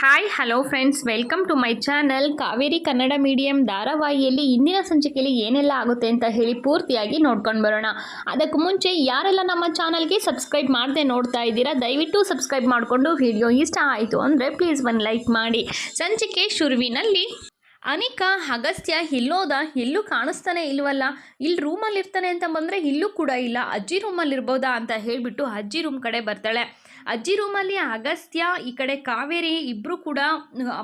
Hi hello friends welcome to my channel Kaveri Kannada medium ಧಾರಾವಾಹಿಯಲ್ಲಿ ಇಂದಿನ ಸಂಚಿಕೆಯಲ್ಲಿ ಏನೆಲ್ಲ ಆಗುತ್ತೆ ಅಂತ ಹೇಳಿ ಪೂರ್ತಿಯಾಗಿ ನೋಡ್ಕೊಂಡು ಬರೋಣ. ಅದಕ್ಕೂ ಮುಂಚೆ ಯಾರೆಲ್ಲ ನಮ್ಮ ಚಾನಲ್ಗೆ ಸಬ್ಸ್ಕ್ರೈಬ್ ಮಾಡದೆ ನೋಡ್ತಾ ಇದ್ದೀರಾ, ದಯವಿಟ್ಟು ಸಬ್ಸ್ಕ್ರೈಬ್ ಮಾಡಿಕೊಂಡು ವಿಡಿಯೋ ಇಷ್ಟ ಆಯಿತು ಅಂದರೆ ಪ್ಲೀಸ್ ಒಂದು ಲೈಕ್ ಮಾಡಿ. ಸಂಚಿಕೆ ಶುರುವಿನಲ್ಲಿ, ಅನಿಕಾ, ಅಗಸ್ತ್ಯ ಇಲ್ಲೋದ ಎಲ್ಲೂ ಕಾಣಿಸ್ತಾನೆ ಇಲ್ವಲ್ಲ? ಇಲ್ಲಿ ರೂಮಲ್ಲಿ ಇರ್ತಾನೆ ಅಂತ ಬಂದರೆ ಇಲ್ಲೂ ಕೂಡ ಇಲ್ಲ. ಅಜ್ಜಿ ರೂಮಲ್ಲಿರ್ಬೋದಾ ಅಂತ ಹೇಳಿಬಿಟ್ಟು ಅಜ್ಜಿ ರೂಮ್ ಕಡೆ ಬರ್ತಾಳೆ. ಅಜ್ಜಿ ರೂಮಲ್ಲಿ ಅಗಸ್ತ್ಯ, ಈ ಕಡೆ ಕಾವೇರಿ ಇಬ್ಬರು ಕೂಡ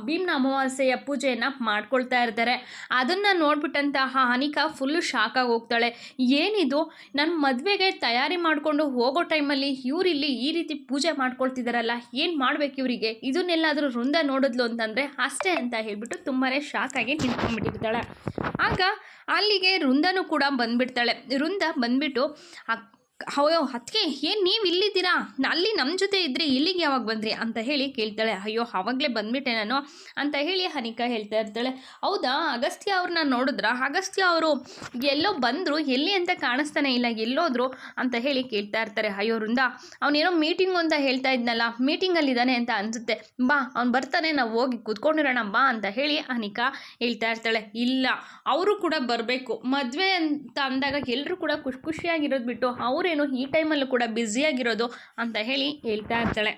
ಭೀಮ್ನ ಅಮಾವಾಸ್ಯೆಯ ಪೂಜೆಯನ್ನು ಮಾಡ್ಕೊಳ್ತಾ ಇರ್ತಾರೆ. ಅದನ್ನು ನೋಡ್ಬಿಟ್ಟಂತಹ ಅನಿಕಾ ಫುಲ್ಲು ಶಾಕಾಗಿ ಹೋಗ್ತಾಳೆ. ಏನಿದು? ನನ್ನ ಮದುವೆಗೆ ತಯಾರಿ ಮಾಡಿಕೊಂಡು ಹೋಗೋ ಟೈಮಲ್ಲಿ ಇವರಿಲ್ಲಿ ಈ ರೀತಿ ಪೂಜೆ ಮಾಡ್ಕೊಳ್ತಿದ್ದಾರಲ್ಲ ಏನು ಮಾಡ್ಬೇಕು ಇವರಿಗೆ? ಇದನ್ನೆಲ್ಲಾದರೂ ವೃಂದ ನೋಡಿದ್ಲು ಅಂತಂದರೆ ಅಷ್ಟೇ ಅಂತ ಹೇಳಿಬಿಟ್ಟು ತುಂಬಾ ಶಾಕಾಗಿ ನಿಂತ್ಕೊಂಡ್ಬಿಟ್ಟಿರ್ತಾಳೆ. ಆಗ ಅಲ್ಲಿಗೆ ವೃಂದನೂ ಕೂಡ ಬಂದ್ಬಿಡ್ತಾಳೆ. ವೃಂದ ಬಂದ್ಬಿಟ್ಟು ಅಯ್ಯೋ ಅದಕ್ಕೆ ಏನು ನೀವು ಇಲ್ಲಿದ್ದೀರಾ? ಅಲ್ಲಿ ನಮ್ಮ ಜೊತೆ ಇದ್ದರೆ ಇಲ್ಲಿಗೆ ಯಾವಾಗ ಬಂದ್ರಿ? ಅಂತ ಹೇಳಿ ಕೇಳ್ತಾಳೆ. ಅಯ್ಯೋ ಆವಾಗಲೇ ಬಂದ್ಬಿಟ್ಟೆ ನಾನು ಅಂತ ಹೇಳಿ ಹನಿಕಾ ಹೇಳ್ತಾ ಇರ್ತಾಳೆ. ಹೌದಾ, ಅಗಸ್ತ್ಯ ಅವ್ರನ್ನ ನೋಡಿದ್ರ? ಅಗಸ್ತ್ಯ ಅವರು ಎಲ್ಲೋ ಬಂದರು, ಎಲ್ಲಿ ಅಂತ ಕಾಣಿಸ್ತಾನೆ ಇಲ್ಲ, ಎಲ್ಲೋದ್ರು ಅಂತ ಹೇಳಿ ಕೇಳ್ತಾ ಇರ್ತಾರೆ. ಅಯ್ಯೋ, ವೃಂದ, ಅವನೇನೋ ಮೀಟಿಂಗು ಅಂತ ಹೇಳ್ತಾ ಇದ್ನಲ್ಲ ಮೀಟಿಂಗಲ್ಲಿದ್ದಾನೆ ಅಂತ ಅನಿಸುತ್ತೆ. ಬಾ, ಅವ್ನು ಬರ್ತಾನೆ, ನಾವು ಹೋಗಿ ಕೂತ್ಕೊಂಡಿರೋಣ, ಬಾ ಅಂತ ಹೇಳಿ ಅನಿಕಾ ಹೇಳ್ತಾ ಇರ್ತಾಳೆ. ಇಲ್ಲ, ಅವರು ಕೂಡ ಬರಬೇಕು. ಮದುವೆ ಅಂತ ಅಂದಾಗ ಎಲ್ಲರೂ ಕೂಡ ಖುಷಿ ಖುಷಿಯಾಗಿರೋದು ಬಿಟ್ಟು ಅವರೇನು ಈ ಟೈಮಲ್ಲೂ ಕೂಡ ಬ್ಯುಸಿಯಾಗಿರೋದು ಅಂತ ಹೇಳಿ ಹೇಳ್ತಾ ಇರ್ತಾಳೆ.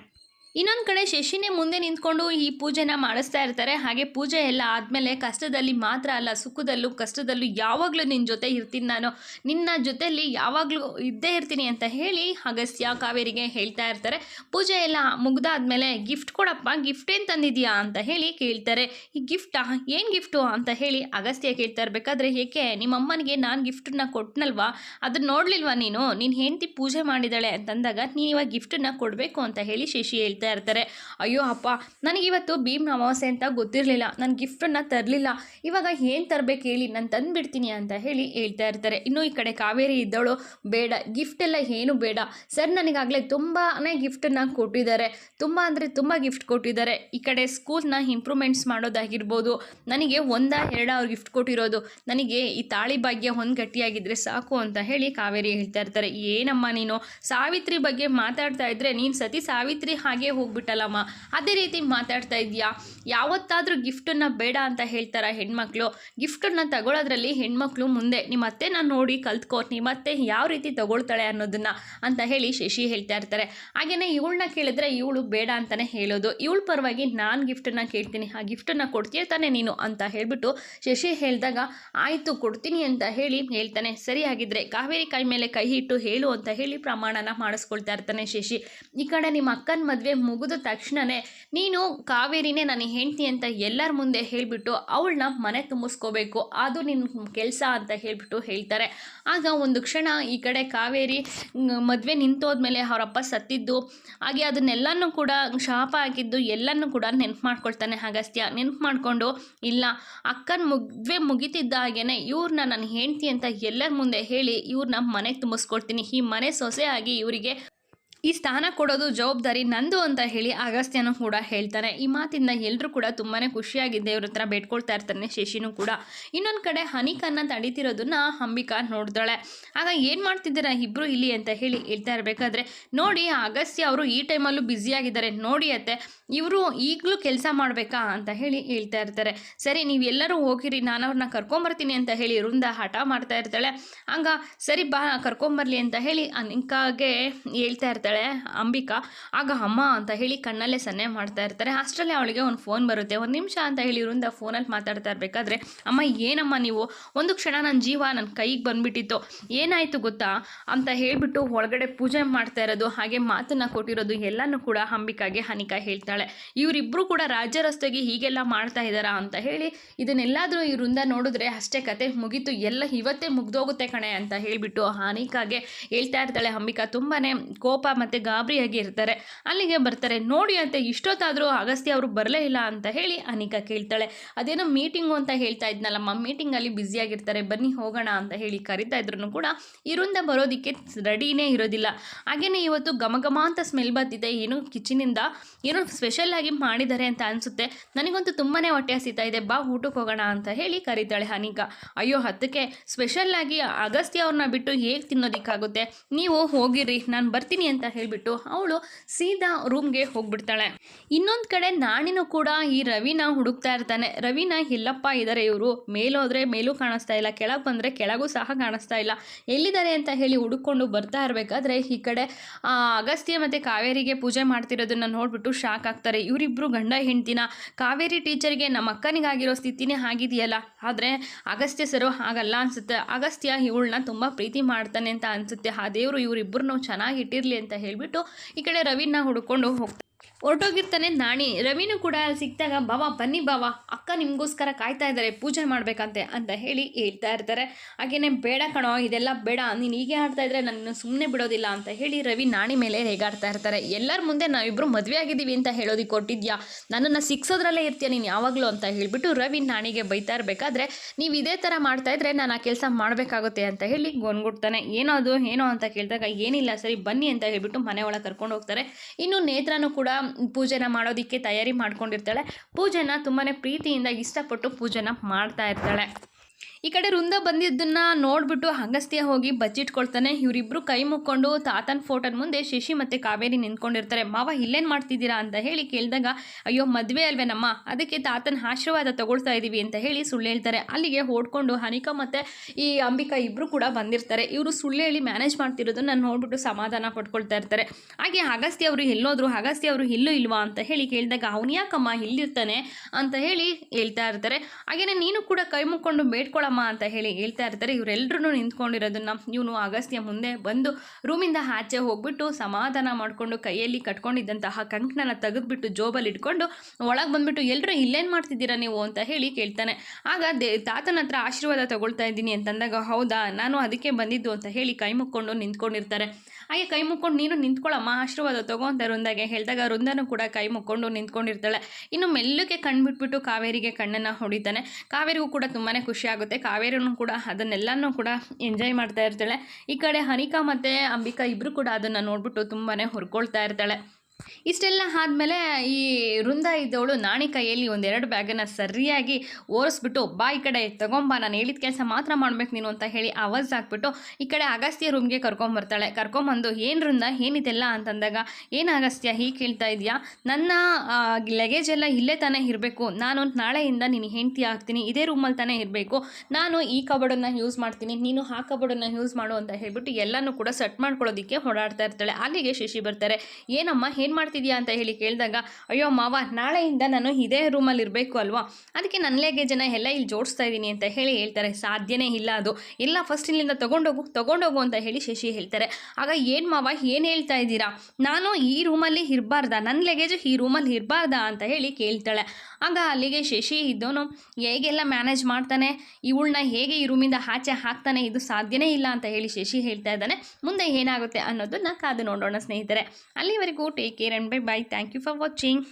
ಇನ್ನೊಂದು ಕಡೆ ಶಶಿನೇ ಮುಂದೆ ನಿಂತ್ಕೊಂಡು ಈ ಪೂಜೆನ ಮಾಡಿಸ್ತಾ ಇರ್ತಾರೆ. ಹಾಗೆ ಪೂಜೆ ಎಲ್ಲ ಆದಮೇಲೆ ಕಷ್ಟದಲ್ಲಿ ಮಾತ್ರ ಅಲ್ಲ, ಸುಖದಲ್ಲೂ ಕಷ್ಟದಲ್ಲೂ ಯಾವಾಗಲೂ ನಿನ್ನ ಜೊತೆ ಇರ್ತೀನಿ ನಾನು. ನಿನ್ನ ಜೊತೆಯಲ್ಲಿ ಯಾವಾಗಲೂ ಇದ್ದೇ ಇರ್ತೀನಿ ಅಂತ ಹೇಳಿ ಅಗಸ್ತ್ಯ ಕಾವೇರಿಗೆ ಹೇಳ್ತಾ ಇರ್ತಾರೆ. ಪೂಜೆ ಎಲ್ಲ ಮುಗ್ದಾದ್ಮೇಲೆ ಗಿಫ್ಟ್ ಕೊಡಪ್ಪ ಗಿಫ್ಟ್ ಏನು ತಂದಿದ್ಯಾ ಅಂತ ಹೇಳಿ ಕೇಳ್ತಾರೆ. ಈ ಗಿಫ್ಟಾ ಏನು ಗಿಫ್ಟು ಅಂತ ಹೇಳಿ ಅಗಸ್ತ್ಯ ಕೇಳ್ತಾ ಇರಬೇಕಾದ್ರೆ, ಏಕೆ ನಿಮ್ಮಮ್ಮನಿಗೆ ನಾನು ಗಿಫ್ಟನ್ನ ಕೊಟ್ನಲ್ವಾ? ಅದನ್ನ ನೋಡಲಿಲ್ವಾ ನೀನು? ನಿನ್ನ ಹೆಂಡತಿ ಪೂಜೆ ಮಾಡಿದಾಳೆ ಅಂತಂದಾಗ ನೀನು ಇವಾಗ ಗಿಫ್ಟನ್ನ ಕೊಡಬೇಕು ಅಂತ ಹೇಳಿ ಶಶಿ ಹೇಳ್ತಾ ಇರ್ತಾರೆ, ಅಯ್ಯೋ ಅಪ್ಪ, ನನಗಿವತ್ತು ಭೀಮ್ ಅಮಾವಾಸ್ಯೆ ಅಂತ ಗೊತ್ತಿರಲಿಲ್ಲ, ನಾನು ಗಿಫ್ಟನ್ನು ತರಲಿಲ್ಲ, ಇವಾಗ ಏನು ತರಬೇಕು ಹೇಳಿ ನಾನು ತಂದುಬಿಡ್ತೀನಿ ಅಂತ ಹೇಳಿ ಹೇಳ್ತಾ ಇರ್ತಾರೆ. ಇನ್ನು ಈ ಕಡೆ ಕಾವೇರಿ ಇದ್ದವಳು, ಬೇಡ ಗಿಫ್ಟ್ ಎಲ್ಲ ಏನು ಬೇಡ, ಸರ್ ನನಗಾಗಲೇ ತುಂಬಾ ಗಿಫ್ಟನ್ನು ಕೊಟ್ಟಿದ್ದಾರೆ, ತುಂಬ ಅಂದರೆ ತುಂಬ ಗಿಫ್ಟ್ ಕೊಟ್ಟಿದ್ದಾರೆ. ಈ ಕಡೆ ಸ್ಕೂಲ್ನ ಇಂಪ್ರೂವ್ಮೆಂಟ್ಸ್ ಮಾಡೋದಾಗಿರ್ಬೋದು, ನನಗೆ ಒಂದ ಎರಡ ಅವ್ರು ಗಿಫ್ಟ್ ಕೊಟ್ಟಿರೋದು, ನನಗೆ ಈ ತಾಳಿ ಭಾಗ್ಯ ಒಂದು ಗಟ್ಟಿಯಾಗಿದ್ದರೆ ಸಾಕು ಅಂತ ಹೇಳಿ ಕಾವೇರಿ ಹೇಳ್ತಾ ಇರ್ತಾರೆ. ಏನಮ್ಮ ನೀನು, ಸಾವಿತ್ರಿ ಬಗ್ಗೆ ಮಾತಾಡ್ತಾ ಇದ್ರೆ ನೀನು ಸತಿ ಸಾವಿತ್ರಿ ಹಾಗೆ ಹೋಗ್ಬಿಟ್ಟಲ್ಲಮ್ಮ. ಅದೇ ರೀತಿ ಮಾತಾಡ್ತಾ ಇದೆಯಾ ಯಾವತ್ತಾದರೂ ಗಿಫ್ಟನ್ನು ಬೇಡ ಅಂತ ಹೇಳ್ತಾರ ಹೆಣ್ಮಕ್ಳು? ಗಿಫ್ಟನ್ನು ತಗೊಳ್ಳೋದ್ರಲ್ಲಿ ಹೆಣ್ಮಕ್ಳು ಮುಂದೆ. ನಿಮ್ಮ ನಾನು ನೋಡಿ ಕಲ್ತ್ಕೋ. ನಿಮ್ಮ ಅತ್ತೆ ಯಾವ ರೀತಿ ತಗೊಳ್ತಾಳೆ ಅನ್ನೋದನ್ನ ಅಂತ ಹೇಳಿ ಶಶಿ ಹೇಳ್ತಾ ಇರ್ತಾರೆ. ಹಾಗೆಯೇ ಇವಳನ್ನ ಕೇಳಿದ್ರೆ ಇವಳು ಬೇಡ ಅಂತಾನೆ ಹೇಳೋದು. ಇವಳ ಪರವಾಗಿ ನಾನು ಗಿಫ್ಟನ್ನು ಕೇಳ್ತೀನಿ. ಆ ಗಿಫ್ಟನ್ನು ಕೊಡ್ತೀಯ ತಾನೆ ನೀನು ಅಂತ ಹೇಳ್ಬಿಟ್ಟು ಶಶಿ ಹೇಳಿದಾಗ, ಆಯಿತು, ಕೊಡ್ತೀನಿ ಅಂತ ಹೇಳಿ ಹೇಳ್ತಾನೆ. ಸರಿ ಹಾಗಿದ್ರೆ ಕಾವೇರಿ ಕೈ ಮೇಲೆ ಕೈ ಇಟ್ಟು ಹೇಳು ಅಂತ ಹೇಳಿ ಪ್ರಮಾಣನ ಮಾಡಿಸ್ಕೊಳ್ತಾ ಇರ್ತಾನೆ ಶಶಿ. ಈ ಕಡೆ ನಿಮ್ಮ ಅಕ್ಕನ ಮದುವೆ ಮುಗಿದ ತಕ್ಷಣವೇ ನೀನು ಕಾವೇರಿನೇ ನಾನು ಹೆಂಡ್ತಿ ಅಂತ ಎಲ್ಲರ ಮುಂದೆ ಹೇಳಿಬಿಟ್ಟು ಅವಳನ್ನ ಮನೆ ತುಂಬಿಸ್ಕೋಬೇಕು. ಅದು ನಿನ್ನ ಕೆಲಸ ಅಂತ ಹೇಳಿಬಿಟ್ಟು ಹೇಳ್ತಾರೆ. ಆಗ ಒಂದು ಕ್ಷಣ ಈ ಕಡೆ ಕಾವೇರಿ ಮದುವೆ ನಿಂತೋದ್ಮೇಲೆ ಅವರಪ್ಪ ಸತ್ತಿದ್ದು, ಹಾಗೆ ಅದನ್ನೆಲ್ಲನೂ ಕೂಡ ಶಾಪ ಹಾಕಿದ್ದು ಎಲ್ಲನೂ ಕೂಡ ನೆನ್ಪು ಮಾಡ್ಕೊಳ್ತಾನೆ ಅಗಸ್ತ್ಯ. ನೆನ್ಪು ಮಾಡಿಕೊಂಡು, ಇಲ್ಲ, ಅಕ್ಕನ ಮದುವೆ ಮುಗಿತಿದ್ದ ಹಾಗೇನೆ ಇವ್ರನ್ನ ನಾನು ಹೆಂಡ್ತಿ ಅಂತ ಎಲ್ಲರ ಮುಂದೆ ಹೇಳಿ ಇವ್ರನ್ನ ಮನೆಗೆ ತುಂಬಿಸ್ಕೊಡ್ತೀನಿ. ಈ ಮನೆ ಸೊಸೆ ಆಗಿ ಇವರಿಗೆ ಈ ಸ್ಥಾನ ಕೊಡೋದು ಜವಾಬ್ದಾರಿ ನಂದು ಅಂತ ಹೇಳಿ ಅಗಸ್ತ್ಯನು ಕೂಡ ಹೇಳ್ತಾನೆ. ಈ ಮಾತಿಂದ ಎಲ್ಲರೂ ಕೂಡ ತುಂಬಾ ಖುಷಿಯಾಗಿದ್ದೆ ದೇವ್ರ ಹತ್ರ ಬೇಡ್ಕೊಳ್ತಾ ಇರ್ತಾನೆ ಶಶಿನೂ ಕೂಡ. ಇನ್ನೊಂದು ಕಡೆ ಹನಿಕನ್ನ ತಡೀತಿರೋದನ್ನ ಅಂಬಿಕಾ ನೋಡ್ತಾಳೆ ಆಗ ಏನು ಮಾಡ್ತಿದ್ದೀರಾ ಇಬ್ರು ಇಲ್ಲಿ ಅಂತ ಹೇಳಿ ಹೇಳ್ತಾ ಇರಬೇಕಾದ್ರೆ, ನೋಡಿ ಅಗಸ್ತ್ಯ ಅವರು ಈ ಟೈಮಲ್ಲೂ ಬ್ಯುಸಿಯಾಗಿದ್ದಾರೆ ನೋಡಿ ಅತ್ತೆ, ಇವರು ಈಗಲೂ ಕೆಲಸ ಮಾಡಬೇಕಾ ಅಂತ ಹೇಳಿ ಹೇಳ್ತಾ ಇರ್ತಾರೆ. ಸರಿ, ನೀವೆಲ್ಲರೂ ಹೋಗಿರಿ ನಾನು ಅವ್ರನ್ನ ಕರ್ಕೊಂಬರ್ತೀನಿ ಅಂತ ಹೇಳಿ ವೃಂದ ಹಠ ಮಾಡ್ತಾ ಇರ್ತಾಳೆ. ಹಂಗ, ಸರಿ ಬಾ ಕರ್ಕೊಂಬರ್ಲಿ ಅಂತ ಹೇಳಿ ಅನಿಕಾಗೆ ಹೇಳ್ತಾ ಇರ್ತಾಳೆ. ಅಂಬಿಕಾ. ಆಗ ಅಮ್ಮ ಅಂತ ಹೇಳಿ ಕಣ್ಣಲ್ಲೇ ಸನ್ನೆ ಮಾಡ್ತಾ ಇರ್ತಾರೆ. ಅಷ್ಟರಲ್ಲೇ ಅವಳಿಗೆ ಒಂದು ಫೋನ್ ಬರುತ್ತೆ. ಒಂದು ನಿಮಿಷ ಅಂತ ಹೇಳಿ ವೃಂದ ಫೋನಲ್ಲಿ ಮಾತಾಡ್ತಾ ಇರಬೇಕಾದ್ರೆ, ಅಮ್ಮ, ಏನಮ್ಮ ನೀವು? ಒಂದು ಕ್ಷಣ ನನ್ನ ಜೀವ ನನ್ನ ಕೈಗೆ ಬಂದ್ಬಿಟ್ಟಿತ್ತು. ಏನಾಯಿತು ಗೊತ್ತಾ? ಅಂತ ಹೇಳಿಬಿಟ್ಟು ಒಳಗಡೆ ಪೂಜೆ ಮಾಡ್ತಾ ಇರೋದು, ಹಾಗೆ ಮಾತನ್ನು ಕೊಟ್ಟಿರೋದು ಎಲ್ಲನೂ ಕೂಡ ಅಂಬಿಕಾಗೆ ಹನಿಕಾ ಹೇಳ್ತಾಳೆ. ಇವರಿಬ್ಬರು ಕೂಡ ರಾಜ್ಯ ರಸ್ತೆಗೆ ಹೀಗೆಲ್ಲ ಮಾಡ್ತಾ ಇದ್ದಾರಾ? ಅಂತ ಹೇಳಿ, ಇದನ್ನೆಲ್ಲಾದರೂ ಇವರಿಂದ ನೋಡಿದ್ರೆ ಅಷ್ಟೇ ಕತೆ ಮುಗೀತು. ಎಲ್ಲ ಇವತ್ತೇ ಮುಗ್ದೋಗುತ್ತೆ ಕಣೆ, ಅಂತ ಹೇಳಿಬಿಟ್ಟು ಹಾನಿಕಾಗೆ ಹೇಳ್ತಾ ಇರ್ತಾಳೆ ಅಂಬಿಕಾ. ತುಂಬಾ ಕೋಪ ಮತ್ತು ಗಾಬರಿಯಾಗಿ ಇರ್ತಾರೆ. ಅಲ್ಲಿಗೆ ಬರ್ತಾರೆ. ನೋಡಿ ಅಂತ ಇಷ್ಟೊತ್ತಾದರೂ ಅಗಸ್ತ್ಯ ಅವರು ಬರಲೇ ಇಲ್ಲ ಅಂತ ಹೇಳಿ ಅನಿಕಾ ಕೇಳ್ತಾಳೆ. ಅದೇನೋ ಮೀಟಿಂಗು ಅಂತ ಹೇಳ್ತಾ ಇದ್ನಲ್ಲಮ್ಮ ಮೀಟಿಂಗಲ್ಲಿ ಬ್ಯುಸಿಯಾಗಿರ್ತಾರೆ ಬನ್ನಿ ಹೋಗೋಣ ಅಂತ ಹೇಳಿ ಕರಿತಾ ಇದ್ರು ಕೂಡ ಇರುಂದ ಬರೋದಕ್ಕೆ ರೆಡಿನೇ ಇರೋದಿಲ್ಲ. ಹಾಗೆಯೇ ಇವತ್ತು ಘಮ ಅಂತ ಸ್ಮೆಲ್ ಬರ್ತಿದೆ. ಏನು ಕಿಚನಿಂದ ಏನೋ ಸ್ಪೆಷಲ್ ಆಗಿ ಮಾಡಿದ್ದಾರೆ ಅಂತ ಅನಿಸುತ್ತೆ. ನನಗಂತೂ ತುಂಬಾ ಹೊಟ್ಟೆ ಹಸಿತಾ ಇದೆ. ಬಾ ಊಟಕ್ಕೆ ಹೋಗೋಣ ಅಂತ ಹೇಳಿ ಕರೀತಾಳೆ ಅನಿಕಾ. ಅಯ್ಯೋ, ಹತ್ತಕ್ಕೆ ಸ್ಪೆಷಲ್ ಆಗಿ ಅಗಸ್ತ್ಯ ಅವ್ರನ್ನ ಬಿಟ್ಟು ಹೇಗೆ ತಿನ್ನೋದಕ್ಕಾಗುತ್ತೆ? ನೀವು ಹೋಗಿರಿ. ನಾನು ಬರ್ತೀನಿ ಅಂತ ಅಂತ ಹೇಳಿಬಿಟ್ಟು ಅವಳು ಸೀದಾ ರೂಮ್ಗೆ ಹೋಗ್ಬಿಡ್ತಾಳೆ. ಇನ್ನೊಂದು ಕಡೆ ನಾಣಿನೂ ಕೂಡ ಈ ರವಿನ ಹುಡುಕ್ತಾ ಇರ್ತಾನೆ. ರವಿನ ಎಲ್ಲಪ್ಪ ಇದ್ದಾರೆ ಇವರು. ಮೇಲೋದ್ರೆ ಮೇಲೂ ಕಾಣಿಸ್ತಾ ಇಲ್ಲ. ಕೆಳಗೆ ಬಂದರೆ ಕೆಳಗೂ ಸಹ ಕಾಣಿಸ್ತಾ ಇಲ್ಲ. ಎಲ್ಲಿದ್ದಾರೆ ಅಂತ ಹೇಳಿ ಹುಡುಕೊಂಡು ಬರ್ತಾ ಇರಬೇಕಾದ್ರೆ ಈ ಕಡೆ ಅಗಸ್ತ್ಯ ಮತ್ತು ಕಾವೇರಿಗೆ ಪೂಜೆ ಮಾಡ್ತಿರೋದನ್ನ ನೋಡ್ಬಿಟ್ಟು ಶಾಕ್ ಆಗ್ತಾರೆ. ಇವರಿಬ್ಬರು ಗಂಡ ಹೆಂಡ್ತಿನ ಕಾವೇರಿ ಟೀಚರ್ಗೆ ನಮ್ಮ ಅಕ್ಕನಿಗಾಗಿರೋ ಸ್ಥಿತಿನೇ ಆಗಿದೆಯಲ್ಲ ಆದರೆ ಅಗಸ್ತ್ಯ ಸರು ಹಾಗಲ್ಲ ಅನಿಸುತ್ತೆ. ಅಗಸ್ತ್ಯ ಇವಳನ್ನ ತುಂಬ ಪ್ರೀತಿ ಮಾಡ್ತಾನೆ ಅಂತ ಅನಿಸುತ್ತೆ. ಆ ದೇವರು ಇವರಿಬ್ಬರನ್ನೂ ಚೆನ್ನಾಗಿ ಇಟ್ಟಿರಲಿ ಅಂತ ಹೇಳಿಬಿಟ್ಟು ಈ ಕಡೆ ರವಿನ ಹುಡ್ಕೊಂಡು ಹೋಗ್ತಾರೆ ಹೊರಟೋಗಿರ್ತಾನೆ ನಾಣಿ. ರವಿನೂ ಕೂಡ ಅಲ್ಲಿ ಸಿಕ್ಕಿದಾಗ, ಬಾವ, ಬನ್ನಿ ಬಾವ, ಅಕ್ಕ ನಿಮಗೋಸ್ಕರ ಕಾಯ್ತಾ ಇದ್ದಾರೆ, ಪೂಜೆ ಮಾಡಬೇಕಂತೆ ಅಂತ ಹೇಳಿ ಹೇಳ್ತಾ ಇರ್ತಾರೆ. ಹಾಗೇನೆ, ಬೇಡ ಕಣೋ, ಇದೆಲ್ಲ ಬೇಡ, ನೀನು ಹೀಗೆ ಆಡ್ತಾ ಇದ್ರೆ ನನ್ನ ಸುಮ್ಮನೆ ಬಿಡೋದಿಲ್ಲ ಅಂತ ಹೇಳಿ ರವಿ ನಾಣಿ ಮೇಲೆ ರೇಗಾಡ್ತಾ ಇರ್ತಾರೆ. ಎಲ್ಲರ ಮುಂದೆ ನಾವಿಬ್ಬರು ಮದುವೆ ಆಗಿದ್ದೀವಿ ಅಂತ ಹೇಳೋದಕ್ಕೆ ಕೊಟ್ಟಿದ್ಯಾ? ನನ್ನನ್ನು ಸಿಕ್ಸೋದ್ರಲ್ಲೇ ಇರ್ತೀಯ ನೀನು ಯಾವಾಗಲೂ ಅಂತ ಹೇಳಿಬಿಟ್ಟು ರವಿ ನಾಣಿಗೆ ಬೈತಾ ಇರಬೇಕಾದ್ರೆ, ನೀವು ಇದೇ ಥರ ಮಾಡ್ತಾ ಇದ್ರೆ ನಾನು ಆ ಕೆಲಸ ಮಾಡಬೇಕಾಗುತ್ತೆ ಅಂತ ಹೇಳಿ ಗೊಂದ್ಗುಡ್ತಾನೆ ಏನೋ ಅದು, ಏನೋ ಅಂತ ಕೇಳಿದಾಗ, ಏನಿಲ್ಲ, ಸರಿ ಬನ್ನಿ ಅಂತ ಹೇಳಿಬಿಟ್ಟು ಮನೆ ಒಳಗೆ ಕರ್ಕೊಂಡು ಹೋಗ್ತಾರೆ. ಇನ್ನು ನೇತ್ರನೂ ಕೂಡ ಪೂಜೆನ ಮಾಡೋದಕ್ಕೆ ತಯಾರಿ ಮಾಡ್ಕೊಂಡಿರ್ತಾಳೆ. ಪೂಜೆನ ತುಂಬಾ ಪ್ರೀತಿಯಿಂದ ಇಷ್ಟಪಟ್ಟು ಪೂಜೆನ ಮಾಡ್ತಾ ಇರ್ತಾಳೆ. ಈ ಕಡೆ ವೃಂದ ಬಂದಿದ್ದನ್ನ ನೋಡ್ಬಿಟ್ಟು ಹಂಗಸ್ತಿಯ ಹೋಗಿ ಬಚ್ಚಿಟ್ಕೊಳ್ತಾನೆ ಇವರಿಬ್ರು ಕೈ ಮುಕ್ಕೊಂಡು ತಾತನ ಫೋಟೋನ ಮುಂದೆ ಶಶಿ ಮತ್ತೆ ಕಾವೇರಿ ನಿಂತ್ಕೊಂಡಿರ್ತಾರೆ. ಮಾವ, ಇಲ್ಲೇನು ಮಾಡ್ತಿದ್ದೀರಾ? ಅಂತ ಹೇಳಿ ಕೇಳಿದಾಗ, ಅಯ್ಯೋ, ಮದುವೆ ಅಲ್ವೇನಮ್ಮ ಅದಕ್ಕೆ ತಾತನ ಆಶೀರ್ವಾದ ತಗೊಳ್ತಾ ಇದ್ದೀವಿ ಅಂತ ಹೇಳಿ ಸುಳ್ಳು ಹೇಳ್ತಾರೆ. ಅಲ್ಲಿಗೆ ಓಡ್ಕೊಂಡು ಹನಿಕಾ ಮತ್ತೆ ಈ ಅಂಬಿಕಾ ಇಬ್ಬರು ಕೂಡ ಬಂದಿರ್ತಾರೆ. ಇವರು ಸುಳ್ಳು ಹೇಳಿ ಮ್ಯಾನೇಜ್ ಮಾಡ್ತಿರೋದನ್ನ ನೋಡ್ಬಿಟ್ಟು ಸಮಾಧಾನ ಪಡ್ಕೊಳ್ತಾ ಇರ್ತಾರೆ. ಹಾಗೆ ಅಗಸ್ತ್ಯ ಅವರು ಎಲ್ಲೋದ್ರು, ಅಗಸ್ತ್ಯ ಅವರು ಇಲ್ಲೂ ಇಲ್ವಾ? ಅಂತ ಹೇಳಿ ಕೇಳಿದಾಗ, ಅವನು ಯಾಕಮ್ಮ ಇಲ್ಲಿರ್ತಾನೆ? ಅಂತ ಹೇಳಿ ಹೇಳ್ತಾ ಇರ್ತಾರೆ. ಹಾಗೇನೆ ನೀನು ಕೂಡ ಕೈ ಮುಕ್ಕೊಂಡು ಬೇಡ್ಕೊಳಮ್ಮ ಅಂತ ಹೇಳಿ ಹೇಳ್ತಾ ಇರ್ತಾರೆ. ಇವರೆಲ್ಲರೂ ನಿಂತ್ಕೊಂಡಿರೋದನ್ನ ಇವನು ಅಗಸ್ತ್ಯ ಮುಂದೆ ಬಂದು ರೂಮಿಂದ ಆಚೆ ಹೋಗ್ಬಿಟ್ಟು ಸಮಾಧಾನ ಮಾಡಿಕೊಂಡು ಕೈಯಲ್ಲಿ ಕಟ್ಕೊಂಡಿದ್ದಂತಹ ಕಂಕಣನ ತೆಗೆದ್ಬಿಟ್ಟು ಜೋಬಲ್ಲಿ ಇಟ್ಕೊಂಡು ಒಳಗೆ ಬಂದ್ಬಿಟ್ಟು ಎಲ್ಲರೂ ಇಲ್ಲೇನು ಮಾಡ್ತಿದ್ದೀರಾ ನೀವು? ಅಂತ ಹೇಳಿ ಕೇಳ್ತಾನೆ. ಆಗ ದೇ, ತಾತನ ಹತ್ರ ಆಶೀರ್ವಾದ ತಗೊಳ್ತಾ ಇದ್ದೀನಿ ಅಂತಂದಾಗ, ಹೌದಾ, ನಾನು ಅದಕ್ಕೆ ಬಂದಿದ್ದು ಅಂತ ಹೇಳಿ ಕೈ ಮುಕ್ಕೊಂಡು ನಿಂತ್ಕೊಂಡಿರ್ತಾರೆ. ಹಾಗೆ ಕೈ ಮುಕ್ಕೊಂಡು ನೀನು ನಿಂತ್ಕೊಳ್ಳಮ್ಮ ಆಶೀರ್ವಾದ ತಗೋ ಅಂತ ವೃಂದಾಗೆ ಹೇಳಿದಾಗ ವೃಂದನೂ ಕೂಡ ಕೈ ಮುಕ್ಕೊಂಡು ನಿಂತ್ಕೊಂಡಿರ್ತಾಳೆ. ಇನ್ನು ಮೆಲ್ಲಕ್ಕೆ ಕಣ್ಬಿಟ್ಬಿಟ್ಟು ಕಾವೇರಿಗೆ ಕಣ್ಣನ್ನು ಹೊಡಿತಾನೆ. ಕಾವೇರಿಗೂ ಕೂಡ ತುಂಬಾ ಖುಷಿ ಆಗುತ್ತೆ. ಕಾವೇರಿನೂ ಕೂಡ ಅದನ್ನೆಲ್ಲನೂ ಕೂಡ ಎಂಜಾಯ್ ಮಾಡ್ತಾ ಇರ್ತಾಳೆ. ಈ ಕಡೆ ಹನಿಕಾ ಮತ್ತು ಅಂಬಿಕಾ ಇಬ್ಬರು ಕೂಡ ಅದನ್ನು ನೋಡ್ಬಿಟ್ಟು ತುಂಬಾ ಹೊರ್ಕೊಳ್ತಾ ಇರ್ತಾಳೆ. ಇಷ್ಟೆಲ್ಲ ಆದಮೇಲೆ ಈ ವೃಂದ ಇದ್ದವಳು ನಾಣಿ ಕೈಯಲ್ಲಿ ಒಂದೆರಡು ಬ್ಯಾಗನ್ನು ಸರಿಯಾಗಿ ಓರಿಸ್ಬಿಟ್ಟು ಬಾ ಈ ಕಡೆ, ತಗೊಂಬ, ನಾನು ಹೇಳಿದ ಕೆಲಸ ಮಾತ್ರ ಮಾಡ್ಬೇಕು ನೀನು ಅಂತ ಹೇಳಿ ಆವಾಜ್ ಹಾಕ್ಬಿಟ್ಟು ಈ ಕಡೆ ಅಗಸ್ತ್ಯ ರೂಮ್ಗೆ ಕರ್ಕೊಂಬರ್ತಾಳೆ ಕರ್ಕೊಂಬಂದು, ಏನು ವೃಂದ ಏನಿದೆಲ್ಲ ಅಂತಂದಾಗ, ಏನು ಅಗಸ್ತ್ಯ, ಹೀಗೆ ಕೇಳ್ತಾ ಇದೆಯಾ? ನನ್ನ ಲಗೇಜ್ ಎಲ್ಲ ಇಲ್ಲೇ ತಾನೇ ಇರಬೇಕು. ನಾನು ನಾಳೆಯಿಂದ ನೀನು ಹೆಂಡತಿ ಆಗ್ತೀನಿ. ಇದೇ ರೂಮಲ್ಲಿ ತಾನೇ ಇರಬೇಕು. ನಾನು ಈ ಕಬಡನ್ನು ಯೂಸ್ ಮಾಡ್ತೀನಿ. ನೀನು ಆ ಕಬಡನ್ನು ಯೂಸ್ ಮಾಡು ಅಂತ ಹೇಳ್ಬಿಟ್ಟು ಎಲ್ಲನೂ ಕೂಡ ಸೆಟ್ ಮಾಡ್ಕೊಳ್ಳೋದಕ್ಕೆ ಓಡಾಡ್ತಾ ಇರ್ತಾಳೆ. ಅಲ್ಲಿಗೆ ಶಶಿ ಬರ್ತಾರೆ. ಏನಮ್ಮ ಏನು ಮಾಡ್ತಿದ್ಯಾ ಅಂತ ಹೇಳಿ ಕೇಳಿದಾಗ, ಅಯ್ಯೋ ಮಾವ, ನಾಳೆಯಿಂದ ನಾನು ಇದೇ ರೂಮಲ್ಲಿ ಇರಬೇಕು ಅಲ್ವಾ? ಅದಕ್ಕೆ ನನ್ನ ಲಗೇಜನ್ನು ಎಲ್ಲ ಇಲ್ಲಿ ಜೋಡಿಸ್ತಾ ಇದ್ದೀನಿ ಅಂತ ಹೇಳಿ ಹೇಳ್ತಾರೆ. ಸಾಧ್ಯನೇ ಇಲ್ಲ ಅದು. ಎಲ್ಲ ಫಸ್ಟ್ ಇಲ್ಲಿಂದ ತೊಗೊಂಡೋಗು ತೊಗೊಂಡೋಗು ಅಂತ ಹೇಳಿ ಶಶಿ ಹೇಳ್ತಾರೆ. ಆಗ, ಏನು ಮಾವ, ಏನು ಹೇಳ್ತಾ ಇದ್ದೀರಾ? ನಾನು ಈ ರೂಮಲ್ಲಿ ಇರಬಾರ್ದಾ? ನನ್ನ ಲಗೇಜು ಈ ರೂಮಲ್ಲಿ ಇರಬಾರ್ದಾ? ಅಂತ ಹೇಳಿ ಕೇಳ್ತಾಳೆ. ಆಗ ಅಲ್ಲಿಗೆ ಶಶಿ ಇದ್ದವನು, ಹೇಗೆಲ್ಲ ಮ್ಯಾನೇಜ್ ಮಾಡ್ತಾನೆ, ಇವಳನ್ನ ಹೇಗೆ ಈ ರೂಮಿಂದ ಆಚೆ ಹಾಕ್ತಾನೆ, ಇದು ಸಾಧ್ಯನೇ ಇಲ್ಲ ಅಂತ ಹೇಳಿ ಶಶಿ ಹೇಳ್ತಾ ಇದ್ದಾನೆ. ಮುಂದೆ ಏನಾಗುತ್ತೆ ಅನ್ನೋದನ್ನ ಕಾದು ನೋಡೋಣ ಸ್ನೇಹಿತರೆ. ಅಲ್ಲಿವರೆಗೂ take care and bye bye thank you for watching